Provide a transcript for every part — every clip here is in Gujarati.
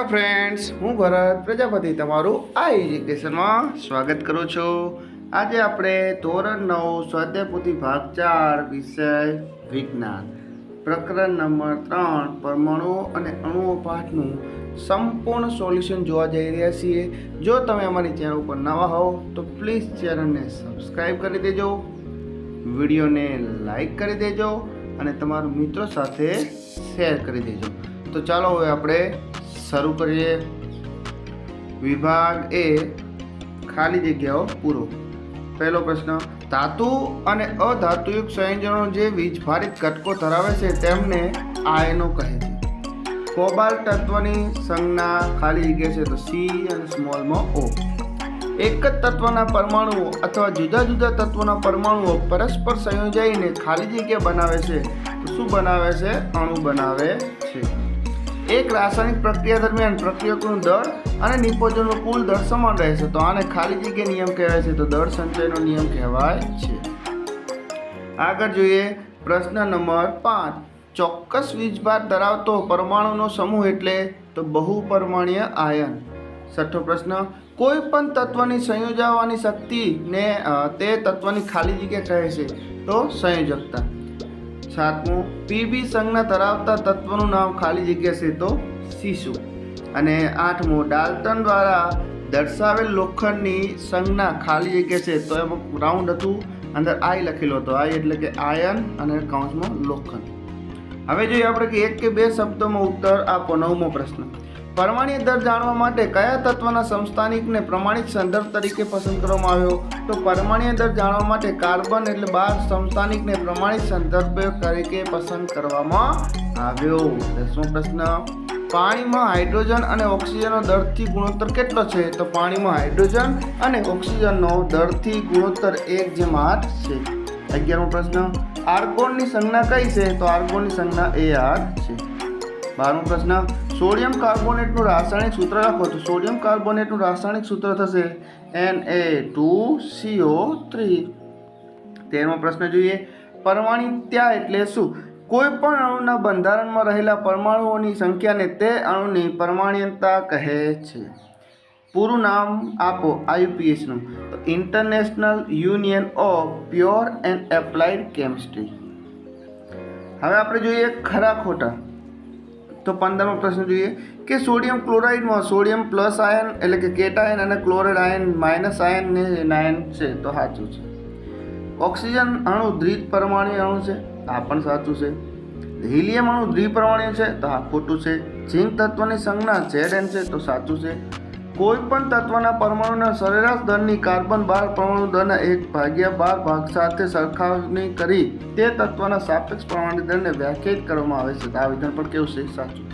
હેલો ફ્રેન્ડ્સ હું ભરત, પ્રજાપતિ તમારું આ એજ્યુકેશનમાં સ્વાગત કરું છું. આજે આપણે ધોરણ નવ સ્વાધ્યાયપોથી ભાગ ચાર, વિષય વિજ્ઞાન. પ્રકરણ નંબર ત્રણ, પરમાણુ અને અણુઓ પાઠનું સંપૂર્ણ સોલ્યુશન જોવા જઈ રહ્યા છીએ. જો તમે અમારી ચેનલ ઉપર નવા હો તો પ્લીઝ ચેનલને સબસ્ક્રાઈબ કરી દેજો, વિડીયોને લાઈક કરી દેજો અને તમારા મિત્રો સાથે શેર કરી દેજો. તો ચાલો હવે આપણે શરૂ કરીએ. વિભાગ એ ખાલી જગ્યાઓ પૂરો. પહેલો પ્રશ્ન, ધાતુ અને અધાતુયુક્ત સંયોજનો જે વીજભારિત ઘટકો ધરાવે છે તેમને આયનો કહે છે. કોબાલ તત્વની સંજ્ઞા ખાલી જગ્યા છે તો સી અને સ્મોલમાં ઓ એક જ તત્વના પરમાણુઓ અથવા જુદા જુદા તત્વોના પરમાણુઓ પરસ્પર સંયોજાઈને ખાલી જગ્યા બનાવે છે. તો શું બનાવે છે? અણુ બનાવે છે. એક રાસાયણિક પ્રક્રિયા દરમિયાન પ્રક્રિયકનું દળ અને નિપોજનનું કુલ દળ સમાન રહે છે. તો આને ખાલી જગ્યા નિયમ કહેવાય છે. તો દળ સંચયનો નિયમ કહેવાય છે. આગળ જોઈએ પ્રશ્ન નંબર પાંચ. ચોક્કસ વીજભાર ધરાવતો પરમાણુનો સમૂહ એટલે તો બહુપરમાણીય આયન. છઠ્ઠો પ્રશ્ન, કોઈ પણ તત્વની સંયોજાવાની શક્તિને તે તત્વની ખાલી જગ્યા કહે છે. તો સંયોજકતા. સાતમું, પીબી સંજ્ઞા ધરાવતા તત્વનું નામ ખાલી જગ્યા છે તો શિશુ. અને આઠમું, ડાલ્ટન દ્વારા દર્શાવેલ લોખંડની સંજ્ઞા ખાલી જગ્યા છે તો એમાં રાઉન્ડ હતું. અંદર આઈ લખેલો હતો. આઈ એટલે કે આયન અને કૌંસમાં લોખંડ. હવે જોઈએ આપણે કે એક કે બે શબ્દોમાં ઉત્તર આપો નવમો પ્રશ્ન. પરમાણ્વીય દર જાણવા માટે કયા તત્વના સંસ્થાનિકને પ્રમાણિત સંદર્ભ તરીકે પસંદ કરવામાં આવ્યો? તો પરમાણીય દર જાણવા માટે કાર્બન એટલે બાર સંસ્થાનિકને પ્રમાણિત સંદર્ભ તરીકે પસંદ કરવામાં આવ્યો. દસમો પ્રશ્ન. પાણીમાં હાઇડ્રોજન અને ઓક્સિજનનો દરથી ગુણોત્તર કેટલો છે? તો પાણીમાં હાઇડ્રોજન અને ઓક્સિજનનો દરથી ગુણોત્તર એક જેમ આઠ છે. અગિયારમો પ્રશ્ન. આર્ગોનની સંજ્ઞા કઈ છે? તો આર્ગોનની સંજ્ઞા એ આર છે. બારમો પ્રશ્ન. સોડિયમ કાર્બોનેટનું રાસાયણિક સૂત્ર લખો તો સોડિયમ કાર્બોનેટનું રાસાયણિક સૂત્ર થશે N A two C O three તેનો પ્રશ્ન જોઈએ પરમાણિત્યા એટલે શું? કોઈ પણ અણુના બંધારણમાં રહેલા પરમાણુઓની સંખ્યાને તે અણુની પરમાણ્યતા કહે છે. પૂરું નામ આપો આઈયુપીએસનું તો International Union of Pure and Applied Chemistry હવે આપણે જોઈએ ખરા ખોટા. તો પંદરમો પ્રશ્ન જોઈએ કે સોડિયમ ક્લોરાઇડમાં સોડિયમ પ્લસ આયન એટલે કે કેટાયન અને ક્લોરાઇડ આયન માઇનસ આયન ને નાયન છે, તો સાચું છે. ઓક્સિજન અણુ દ્વિત પરમાણુ અણુ છે આ પણ સાચું છે. હિલિયમ અણુ દ્વિપરમાણુ છે, તો આ ખોટું છે. ઝિંક તત્વની સંજ્ઞા ઝેડ એન છે, તો સાચું છે. કોઈ પણ તત્વના પરમાણુના સરેરાશ દરની કાર્બન બાર પરમાણુ દરના એક ભાગ્યા બાર ભાગ સાથે સરખામણી કરી તે તત્વના સાપેક્ષ પરમાણુ દરને વ્યાખ્યાયિત કરવામાં આવે છે. આ વિધાન પણ કેવું છે? સાચું.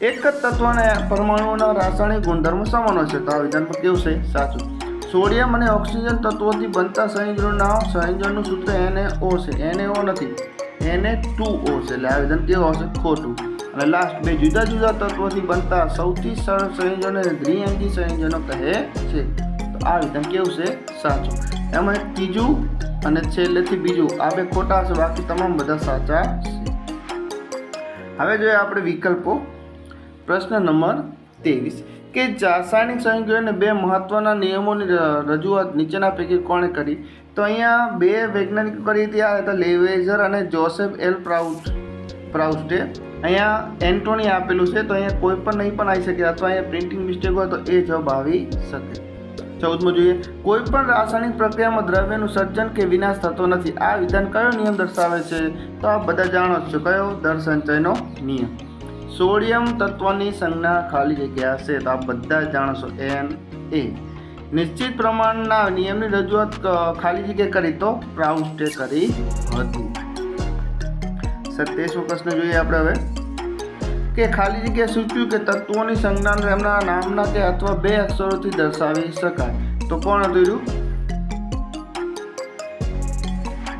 એક જ તત્વના પરમાણુઓના રાસાયણિક ગુણધર્મો સમાન હોય છે. તો આ વિધાન પણ કેવું છે? સાચું. સોડિયમ અને ઓક્સિજન તત્વોથી બનતા સંયોજનનું નામ સંયોજનનું સૂત્ર એને ઓ છે. એને ઓ નથી. એને ટુ ઓ છે. એટલે આ વિધાન કેવું આવશે? ખોટું. અને લાસ્ટ બે જુદા જુદા તત્વોથી બનતા સૌથી સરળ સંયોજનોને દ્વિઅંગી સંયોજનો કહે છે. તો આ વિધાન કેવું છે? સાચું. એમાં એક ત્રીજું અને છેલ્લેથી બીજું. આ બે ખોટા છે બાકી તમામ બધા સાચા છે. હવે જોઈએ આપણે વિકલ્પો. પ્રશ્ન નંબર ત્રેવીસ. કે રાસાયણિક સંયોજનોને બે મહત્વના નિયમોની રજૂઆત નીચેના પૈકી કોણે કરી? તો અહીંયા બે વૈજ્ઞાનિકો કરી હતી, આ હતા લેવેઝર અને જોસેફ એલ પ્રાઉટ પ્રાઉસ્ટે અહીંયા એન્ટોની આપેલું છે, તો અહીંયા કોઈ પણ નહીં પણ આવી શકે અથવા અહીંયા પ્રિન્ટિંગ મિસ્ટેક હોય તો એ જવાબ આવી શકે. ચૌદમો જોઈએ. કોઈ પણ રાસાયણિક પ્રક્રિયામાં દ્રવ્યનું સર્જન કે વિનાશ થતો નથી. આ વિધાન કયો નિયમ દર્શાવે છે? તો આ બધા જાણો છો. કયો? દર સંચયનો નિયમ. સોડિયમ તત્વની સંજ્ઞા ખાલી જગ્યા હશે તો આ બધા જાણો છો. એન એ નિશ્ચિત પ્રમાણના નિયમની રજૂઆત ખાલી જગ્યા કરી તો પ્રાઉસ્ટે કરી હતી. સત્યાવીસમો પ્રશ્ન જોઈએ આપણે હવે. કે ખાલી જગ્યા સૂચવ્યું કે તત્વોની સંજ્ઞાન એમના નામના કે અથવા બે અક્ષરોથી દર્શાવી શકાય. તો કોણ હતું એનું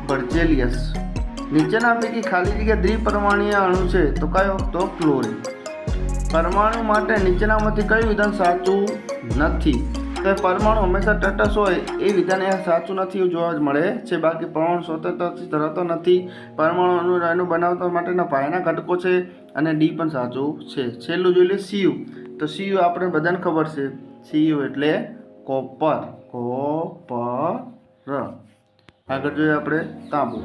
બર્જેલિયસ નીચેના પૈકી ખાલી જગ્યા દ્વિપરમાણીય અણુ છે. તો કયો? તો ક્લોરિન. પરમાણુ માટે નીચેનામાંથી કયું વિધાન સાચું નથી? તો પરમાણુ હંમેશા તટસ્થ હોય એ વિધાન એ સાચું નથી એવું જોવા જ મળે છે. બાકી પરમાણુ સ્વતંત્રથી ધરાવતો નથી. પરમાણુ અણુ એનું બનાવવા માટેના પાયાના ઘટકો છે અને ડી પણ સાચું છે. છેલ્લું જોઈ લે સીયુ તો સીયુ આપણે બધાને ખબર છે. સીયુ એટલે કોપર. કોપર. આગળ જોઈએ આપણે તાંબુ.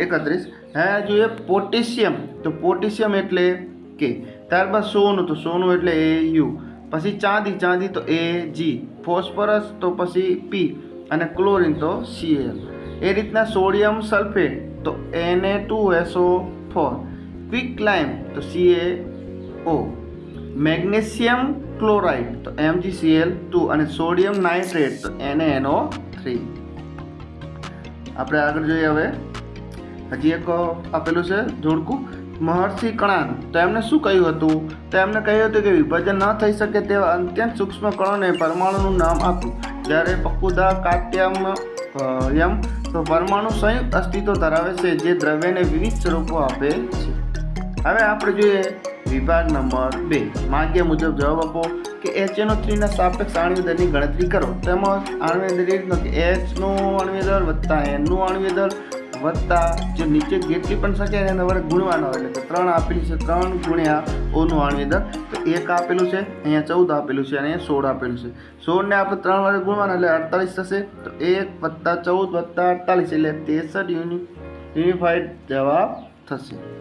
એકત્રીસ. હા, જોઈએ પોટેશિયમ. તો પોટેશિયમ એટલે કે ત્યારબાદ સોનું. તો સોનું એટલે એ યુ પછી ચાંદી ચાંદી તો એ જી ફોસ્ફરસ તો પછી પી અને ક્લોરિન તો સીએલ એ રીતના સોડિયમ સલ્ફેટ તો N A two S O four quick lime તો C A O magnesium chloride તો M G C L two અને સોડિયમ નાઇટ્રેટ તો એનએનઓ થ્રી આપણે આગળ જોઈએ હવે. હજી એક આપેલું છે જોડકું. મહર્ષિ કણાન તો એમને શું કહ્યું હતું? તેમણે કહ્યું હતું કે વિભાજન ન થઈ શકે તેવા અત્યંત સૂક્ષ્મ કણોને પરમાણુનું નામ આપ્યું. જ્યારે પકુદા કાટ્યમ યમ, તો પરમાણુ સંયુક્ત અસ્તિત્વ ધરાવે છે, જે દ્રવ્યને વિવિધ સ્વરૂપો આપે છે. હવે આપણે જોઈએ વિભાગ નંબર બે. માગ્યા મુજબ જવાબ આપો કે એચએનઓ થ્રીના સાપેક્ષ આણ્વીય દરની ગણતરી કરો. તેમજ આણ્વીય દર એ રીતનો કે એચનું આણ્વીય દર વત્તા એનનું આણ્વીય દર વત્તા જે નીચે જેટલી પણ સંખ્યા એના વડે ગુણવાનો એટલે કે ત્રણ આપેલી છે, ત્રણ ગુણ્યા ઓનું આણ્વીય દર તો એક આપેલું છે, અહીંયા ચૌદ આપેલું છે અને અહીંયા સોળ આપેલું છે. સોળને આપણે ત્રણ વડે ગુણવાના, એટલે અડતાલીસ થશે, તો એક વત્તા ચૌદ વત્તા અડતાલીસ, એટલે તેસઠ યુનિ યુનિફાઈડ જવાબ થશે.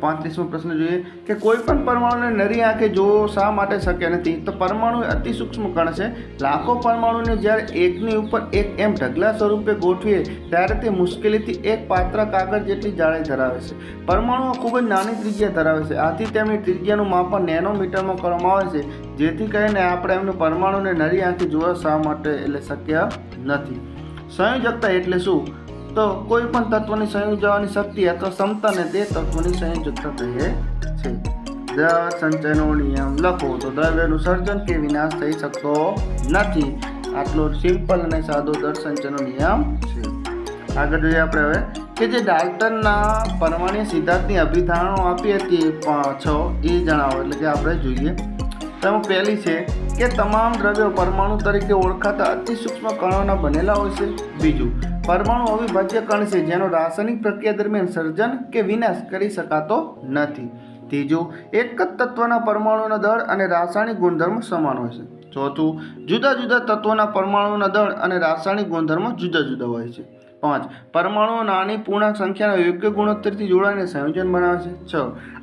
પાંત્રીસમો પ્રશ્ન જોઈએ કે કોઈ પણ પરમાણુને નરી આંખે જોવો શા માટે શક્ય નથી? તો પરમાણુ અતિ સૂક્ષ્મ કણ છે. લાખો પરમાણુને જ્યારે એકની ઉપર એક એમ ઢગલા સ્વરૂપે ગોઠવીએ, ત્યારે તે મુશ્કેલીથી એક પાત્ર કાગળ જેટલી જાડાઈ ધરાવે છે. પરમાણુઓ ખૂબ જ નાની ત્રિજ્યા ધરાવે છે. આથી તેમની ત્રિજ્યાનું માપન નેનોમીટરમાં કરવામાં આવે છે, જેથી કરીને આપણે એમને પરમાણુને નરી આંખે જોવા શા માટે? એટલે શક્ય નથી. સંયોજકતા એટલે શું? તો કોઈ પણ તત્વની સંયોજવાની શક્તિ અથવા ક્ષમતાને તે તત્વની સંયોજકતા કહે છે. દર સંચયનો નિયમ લખો. તો દ્રવ્યનું સર્જન કે વિનાશ થઈ શકતો નથી. આટલો સિમ્પલ અને સાદો દર સંચયનો નિયમ છે. આગળ જોઈએ આપણે હવે કે જે ડાલ્ટનના પરમાણ્ય સિદ્ધાંતની અભિધારણો આપી હતી છ, એ જણાવો. એટલે કે આપણે જોઈએ. તેમાં પહેલી છે કે તમામ દ્રવ્યો પરમાણુ તરીકે ઓળખાતા અતિ સૂક્ષ્મ કણોના બનેલા હોય છે. બીજું પરમાણુ અવિભાજ્ય કણ છે, જેનો રાસાયણિક પ્રક્રિયા દરમિયાન સર્જન કે વિનાશ કરી શકાતો નથી. ત્રીજું, એક જ તત્વના પરમાણુના દળ અને રાસાયણિક ગુણધર્મો સમાન હોય છે. ચોથું, જુદા જુદા તત્વોના પરમાણુના દળ અને રાસાયણિક ગુણધર્મો જુદા જુદા હોય છે. પાંચ, પરમાણુઓ નાની પૂર્ણાંક સંખ્યાના યોગ્ય ગુણોત્તરથી જોડાઈને સંયોજન બનાવે છે. છ,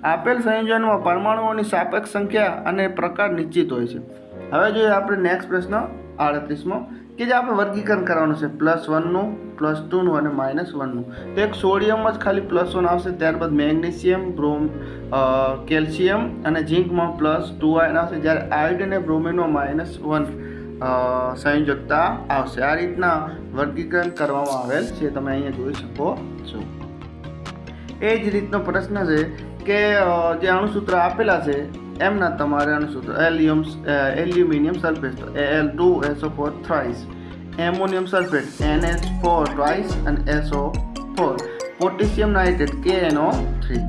આપેલ સંયોજનમાં પરમાણુઓની સાપેક્ષ સંખ્યા અને પ્રકાર નિશ્ચિત હોય છે. હવે જોઈએ આપણે નેક્સ્ટ પ્રશ્ન આડત્રીસમો, કે જે આપણે વર્ગીકરણ કરવાનું છે. પ્લસ વનનું પ્લસ ટુનું અને માઇનસ વનનું. તો એક સોડિયમમાં જ ખાલી પ્લસ વન આવશે, ત્યારબાદ મેગ્નેશિયમ, બ્રોમ કેલ્શિયમ અને ઝીંકમાં પ્લસ ટુ આયન આવશે. જ્યારે આયોડિન અને બ્રોમિનમાં માઇનસ વન સંયોજકતા આવશે. આ રીતના વર્ગીકરણ કરવામાં આવેલ છે. તમે અહીંયા જોઈ શકો છો. એ જ રીતનો પ્રશ્ન છે કે જે અણુસૂત્ર આપેલા છે, એમના તમારે અણુસૂત્ર એલિયમ એલ્યુમિનિયમ સલ્ફેટ, તો L two S O four thrice ammonium sulphate, N H four twice અને S O four potassium nitrate કે એનઓ થ્રી.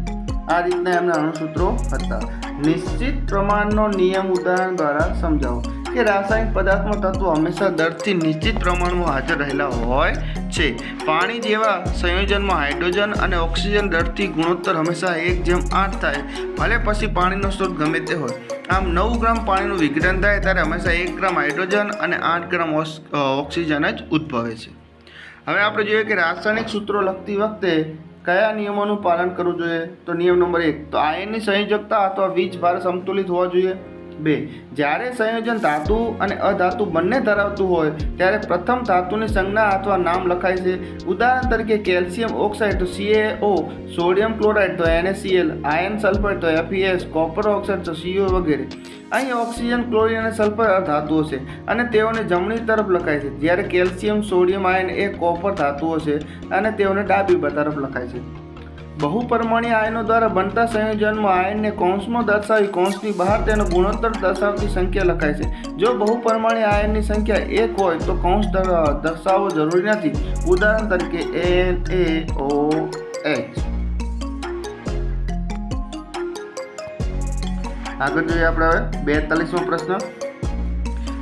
આ રીતના એમના અણુસૂત્રો હતા. નિશ્ચિત પ્રમાણનો નિયમ ઉદાહરણ દ્વારા સમજાવો કે રાસાયણિક પદાર્થમાં તત્વો હંમેશા દરથી નિશ્ચિત પ્રમાણમાં હાજર રહેલા હોય છે. પાણી જેવા સંયોજનમાં હાઇડ્રોજન અને ઓક્સિજન દરથી ગુણોત્તર હંમેશા એક જેમ આઠ થાય. ભલે પછી પાણીનો સ્ત્રોત ગમે તે હોય. આમ નવ ગ્રામ પાણીનું વિઘટન થાય ત્યારે હંમેશા એક ગ્રામ હાઇડ્રોજન અને આઠ ગ્રામ ઓક્સિજન જ ઉદ્ભવે છે. હવે આપણે જોઈએ કે રાસાયણિક સૂત્રો લખતી વખતે કયા નિયમોનું પાલન કરવું જોઈએ? તો નિયમ નંબર એક, તો આયનની સંયોજકતા અથવા વીજ ભાર સંતુલિત હોવા જોઈએ. બે. જ્યારે સંયોજન ધાતુ અને અધાતુ બંને ધરાવતું હોય, ત્યારે પ્રથમ ધાતુની સંજ્ઞા અથવા નામ લખાય છે. ઉદાહરણ તરીકે કેલ્શિયમ ઓક્સાઇડ તો સીએઓ સોડિયમ ક્લોરાઇડ તો N A C L iron sulphur તો F E S copper oxide તો સીઓ વગેરે. અહીં ઓક્સિજન, ક્લોરિન અને સલ્ફર ધાતુઓ છે અને તેઓને જમણી તરફ લખાય છે. જ્યારે કેલ્શિયમ, સોડિયમ, આયન એ કોપર ધાતુઓ છે અને તેઓને ડાબી તરફ લખાય છે. બહુપરમાણીય આયનો દ્વારા બનતા સંયોજનમાં આયનને કૌંસમાં દર્શાવી કૌંસની બહાર તેનો ગુણોત્તર દર્શાવતી સંખ્યા લખાય છે. જો બહુપરમાણીય આયનની સંખ્યા એક હોય તો કૌંસ દર- દર્શાવવો જરૂરી નથી. ઉદાહરણ તરીકે એન એ ઓ એચ આગળ જોઈએ આપણે હવે બેતાલીસમો પ્રશ્ન.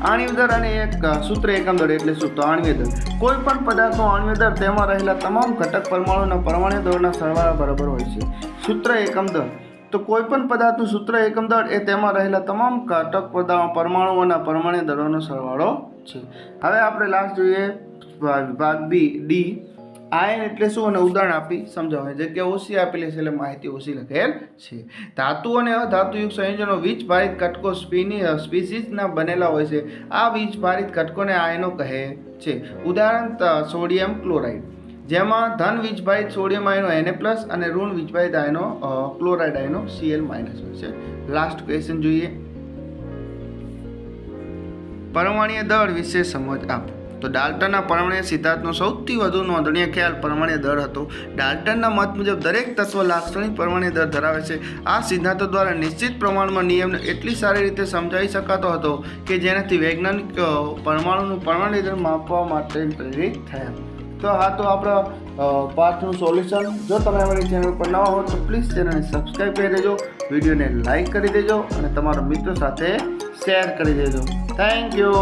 આણ્વીય અને એક સૂત્ર એકમ એટલે શું? તો આણ્વીય દર કોઈ પણ પદાર્થનો આણ્વીય તેમાં રહેલા તમામ ઘટક પરમાણુના પરમાણુ દળના સરવાળા બરાબર હોય છે. સૂત્ર એકમ તો કોઈ પણ પદાર્થનું સૂત્ર એકમ એ તેમાં રહેલા તમામ ઘટક પરમાણુઓના પરમાણુ દળોનો સરવાળો છે. હવે આપણે લાસ્ટ જોઈએ વિભાગ બી, ડી. આયન એટલે શું? અને ઉદાહરણ આપી સમજાવે જગ્યા ઓછી આપેલી છે એટલે માહિતી ઓછી લખેલ છે. ધાતુ અને અધાતુયુક્ત સંયોજનો વીજ ભારિત ઘટકો સ્પીની સ્પીસીસના બનેલા હોય છે. આ વીજ ભારિત ઘટકોને આયનો કહે છે. ઉદાહરણ સોડિયમ ક્લોરાઇડ. જેમાં ધન વીજભારિત સોડિયમ આયનો એને પ્લસ અને ઋણ વીજભારિત આયનો ક્લોરાઇડ આયનો સીએલ માઇનસ હોય છે. લાસ્ટ ક્વેશ્ચન જોઈએ. પરમાણીય દળ વિશે સમજ આપો. તો ડાલ્ટનના પરમાણ્વીય સિદ્ધાંતનો સૌથી વધુ નોંધનીય ખ્યાલ પરમાણ્વીય દળ હતો. ડાલ્ટનના મત મુજબ દરેક તત્વ લાક્ષણિક પરમાણ્વીય દળ ધરાવે છે. આ સિદ્ધાંતો દ્વારા નિશ્ચિત પ્રમાણમાં નિયમને એટલી સારી રીતે સમજાવી શકાતો હતો કે જેનાથી વૈજ્ઞાનિક પરમાણુનું પરમાણ્વીય દળ માપવા માટે પ્રેરિત થયા. તો હા તો આપણા પાઠનું સોલ્યુશન. જો તમે અમારી ચેનલ પર નવા હો તો પ્લીઝ ચેનલને સબસ્ક્રાઈબ કરી દેજો, વિડીયોને લાઇક કરી દેજો અને તમારા મિત્રો સાથે શેર કરી દેજો. Thank you.